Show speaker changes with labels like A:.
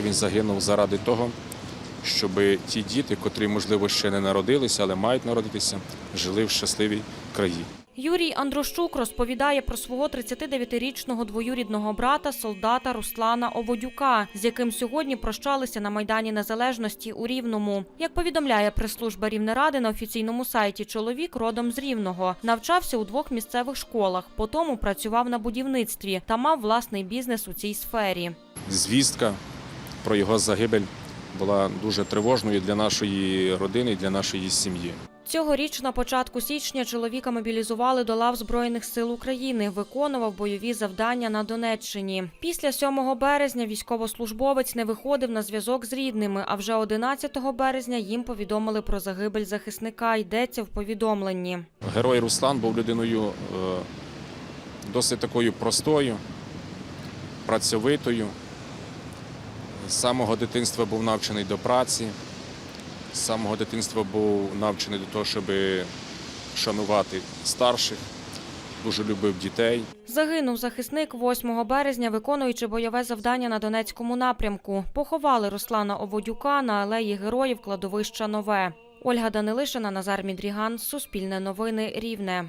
A: Він загинув заради того, щоб ті діти, котрі, можливо, ще не народилися, але мають народитися, жили в щасливій країні.
B: Юрій Андрощук розповідає про свого 39-річного двоюрідного брата, солдата Руслана Оводюка, з яким сьогодні прощалися на Майдані Незалежності у Рівному. Як повідомляє прес-служба Рівнеради на офіційному сайті, чоловік родом з Рівного. Навчався у двох місцевих школах, потім працював на будівництві та мав власний бізнес у цій сфері.
A: Звістка про його загибель була дуже тривожною для нашої родини, для нашої сім'ї.
B: Цьогоріч на початку січня чоловіка мобілізували до лав Збройних сил України, виконував бойові завдання на Донеччині. Після 7 березня військовослужбовець не виходив на зв'язок з рідними, а вже 11 березня їм повідомили про загибель захисника. Йдеться в повідомленні.
A: Герой Руслан був людиною е, досить такою простою, працьовитою. З самого дитинства був навчений до праці, з самого дитинства був навчений до того, щоб шанувати старших, дуже любив дітей.
B: Загинув захисник 8 березня, виконуючи бойове завдання на Донецькому напрямку. Поховали Руслана Оводюка на алеї героїв кладовища Нове. Ольга Данилишина, Назар Мідріган, Суспільне новини, Рівне.